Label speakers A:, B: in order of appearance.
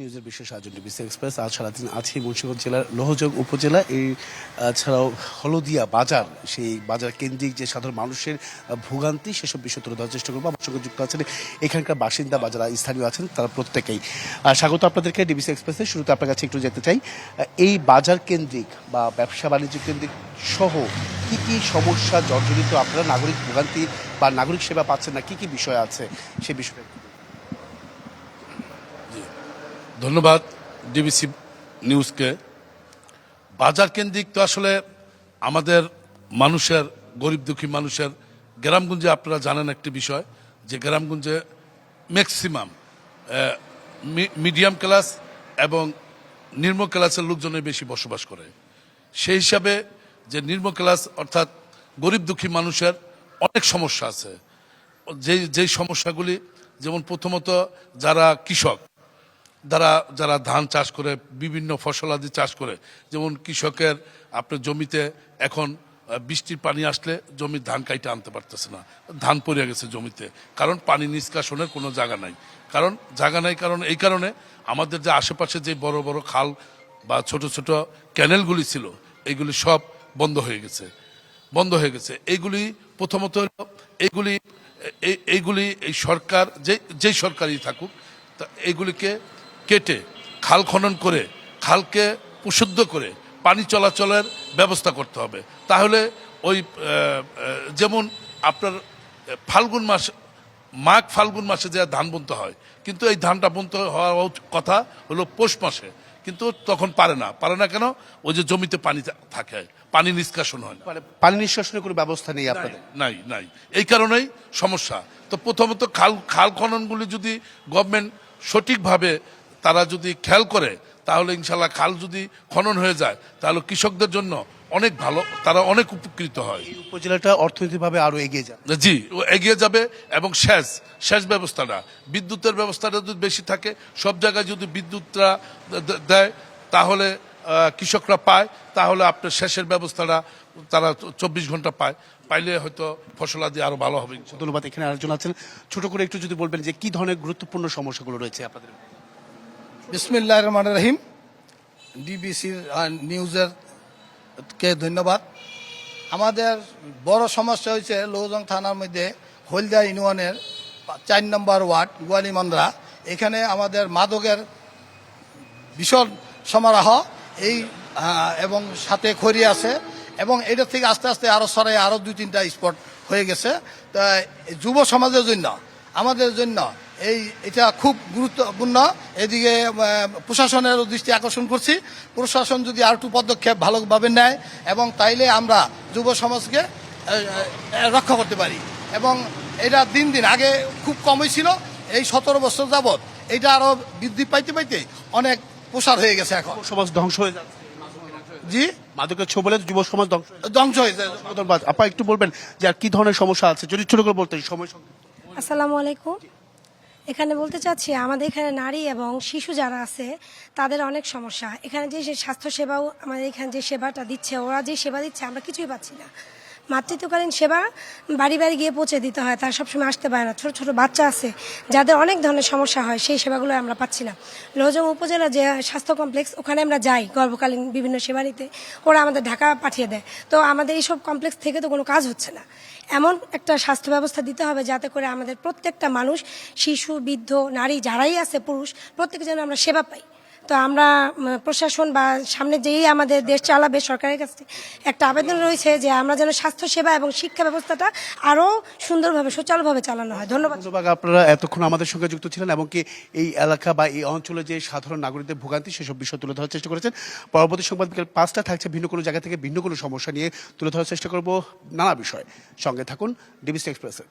A: নিউজের বিশেষ আয়োজন ডিবিসি এক্সপ্রেস আজ সারাদিন আছে মুন্সিগঞ্জ জেলার লোহজং উপজেলা। এই ছাড়াও হলদিয়া বাজার, সেই বাজার কেন্দ্রিক যে সাধারণ মানুষের ভোগান্তি, সেসব বিষয় তুলে ধরার চেষ্টা করব। আমার সঙ্গে যুক্ত আছেন এখানকার বাসিন্দা বা স্থানীয় আছেন তারা প্রত্যেকেই। স্বাগত আপনাদেরকে ডিবিসি এক্সপ্রেসে শুরুতে আপনার কাছে একটু যেতে চাই এই বাজার কেন্দ্রিক বা ব্যবসা বাণিজ্য কেন্দ্রিক সহ কি কি সমস্যা জর্জরিত আপনারা নাগরিক ভোগান্তি বা নাগরিক সেবা পাচ্ছেন না, কি কি বিষয় আছে সে বিষয়ে?
B: ধন্যবাদ ডিবিসি নিউজকে। বাজার কেন্দ্রিক তো আসলে আমাদের মানুষের, গরিব দুঃখী মানুষের গ্রামগঞ্জে আপনারা জানেন একটি বিষয়, যে গ্রামগঞ্জে ম্যাক্সিমাম মিডিয়াম ক্লাস এবং নিম্ন ক্লাসের লোকজনের বেশি বসবাস করে। সেই হিসাবে যে নিম্ন ক্লাস অর্থাৎ গরিব দুঃখী মানুষের অনেক সমস্যা আছে। যেই যেই সমস্যাগুলি, যেমন প্রথমত যারা কৃষক যারা যারা ধান চাষ করে, বিভিন্ন ফসলাদি চাষ করে, যেমন কৃষকের আপনার জমিতে এখন বৃষ্টির পানি আসলে জমির ধান কাইটে আনতে পারতেছে না। ধান পড়ে গেছে জমিতে। কারণ পানি নিষ্কাশনের কোনো জায়গা নাই। কারণ জায়গা নাই কারণ এই কারণে আমাদের যে আশেপাশে যে বড় বড় খাল বা ছোট ছোট ক্যানেলগুলি ছিল, এইগুলি সব বন্ধ হয়ে গেছে। বন্ধ হয়ে গেছে। এইগুলি প্রথমত এইগুলি এই- এইগুলি এই সরকার, যে, যেই সরকারই থাকুক, তা এইগুলিকে কেটে খাল খনন করে খালকে পরিশুদ্ধ করে পানি চলাচলের ব্যবস্থা করতে হবে। তাহলে ওই যেমন আপনার ফাল্গুন মাস মাঘ ফাল্গুন মাসে যে ধান বুনতে হয় কিন্তু এই ধানটা বুনতে হওয়া উচ- কথা হলো পৌষ মাসে কিন্তু তখন পারে না। পারে না কেন? ওই যে জমিতে পানি থাকে পানি নিষ্কাশন হয় না।
A: মানে পানি নিঃশ্বাসনের কোনো ব্যবস্থা নেই আপনাদের?
B: নাই নাই। এই কারণেই সমস্যা। তো প্রথমত খাল খাল খননগুলি যদি গভর্নমেন্ট সঠিকভাবে তারা যদি খেয়াল করে তাহলে ইনশাল্লাহ খাল যদি খনন হয়ে যায় তাহলে কৃষকদের জন্য অনেক ভালো তারা অনেক উপকৃত হয়।
A: উপজেলাটা অর্থনৈতিকভাবে আরও এগিয়ে যাবে।
B: জি এগিয়ে যাবে এবং সেচ সেচ ব্যবস্থাটা বিদ্যুতের ব্যবস্থাটা যদি বেশি থাকে সব জায়গায় যদি বিদ্যুৎটা দেয় তাহলে কৃষকরা পায় তাহলে আপনার সেচের ব্যবস্থাটা তারা চব্বিশ ঘণ্টা পায়। পাইলে হয়তো ফসলাদি আরও ভালো হবে
A: ধন্যবাদ এখানে আরেকজন আছেন। ছোট করে একটু যদি বলবেন যে কি ধরনের গুরুত্বপূর্ণ সমস্যাগুলো রয়েছে আপনাদের?
C: বিসমিল্লাহ রহমান রহিম। ডিবিসির নিউজের কে ধন্যবাদ। আমাদের বড় সমস্যা হয়েছে লৌজং থানার মধ্যে হলদিয়া ইউনিয়নের চার নম্বর ওয়ার্ড গোয়ালিমান্দ্রা এখানে আমাদের মাদকের ভীষণ সমারোহ। এই এবং সাথে খড়ি আছে। এবং এটা থেকে আস্তে আস্তে আরও সরাই আরও দুই তিনটা স্পট হয়ে গেছে। তা, যুব সমাজের জন্য, আমাদের জন্য এই এটা খুব গুরুত্বপূর্ণ। এদিকে প্রশাসনের দৃষ্টি আকর্ষণ করছি। প্রশাসন যদি আর একটু পদক্ষেপ ভালোভাবে নেয় এবং তাইলে আমরা যুব সমাজকে রক্ষা করতে পারি। এবং এটা দিন দিন আগে খুব কমই ছিল এই সতেরো বছর যাবৎ। এটা আরও বৃদ্ধি পাইতে পাইতে অনেক প্রসার হয়ে গেছে এখন।
A: সমাজ ধ্বংস হয়ে যাচ্ছে।
C: জি?
A: মাদকের ছোবলে যুব সমাজ ধ্বংস হয়ে
C: ধ্বংস হয়ে যায়
A: ধন্যবাদ। আপা একটু বলবেন যে আর কি ধরনের সমস্যা আছে? যদি ছোট করে বলতেন সময়।
D: আসসালামু আলাইকুম। এখানে বলতে চাচ্ছি, আমাদের এখানে নারী এবং শিশু যারা আছে, তাদের অনেক সমস্যা। এখানে যে সে স্বাস্থ্য সেবাও আমাদের এখানে যে সেবাটা দিচ্ছে, ওরা যে সেবা দিচ্ছে, আমরা কিছুই পাচ্ছি না। মাতৃত্বকালীন সেবা বাড়ি বাড়ি গিয়ে পৌঁছে দিতে হয়, তারা সবসময় আসতে পারে না। ছোট ছোট বাচ্চা আছে, যাদের অনেক ধরনের সমস্যা হয়, সেই সেবাগুলো আমরা পাচ্ছি না। লোহজং উপজেলা যে স্বাস্থ্য কমপ্লেক্স, ওখানে আমরা যাই গর্ভকালীন বিভিন্ন সেবা নিতে। ওরা আমাদের ঢাকা পাঠিয়ে দেয়। তো আমাদের এইসব কমপ্লেক্স থেকে তো কোনো কাজ হচ্ছে না। এমন একটা স্বাস্থ্য ব্যবস্থা দিতে হবে যাতে করে আমাদের প্রত্যেকটা মানুষ, শিশু, বৃদ্ধ, নারী, যারাই আছে, পুরুষ, প্রত্যেকে যেন আমরা সেবা পাই। তো আমরা প্রশাসন বা সামনে যেই আমাদের দেশ চালাবে সরকারের কাছে একটা আবেদন রয়েছে যে আমরা যেন স্বাস্থ্য সেবা এবং শিক্ষা ব্যবস্থাটা আরও সুন্দরভাবে, সুচারুভাবে চালানো হয়। ধন্যবাদ।
A: ধন্যবাদ, আপনারা এতক্ষণ আমাদের সঙ্গে যুক্ত ছিলেন এবং কি এই এলাকা বা এই অঞ্চলে যে সাধারণ নাগরিকদের ভোগান্তি সেসব বিষয় তুলে ধরার চেষ্টা করেছেন। পরবর্তী সংবাদ বিকেল পাঁচটা থাকছে, ভিন্ন কোনো জায়গা থেকে ভিন্ন কোনো সমস্যা নিয়ে তুলে ধরার চেষ্টা করব নানা বিষয়। সঙ্গে থাকুন, ডিবিসি এক্সপ্রেসের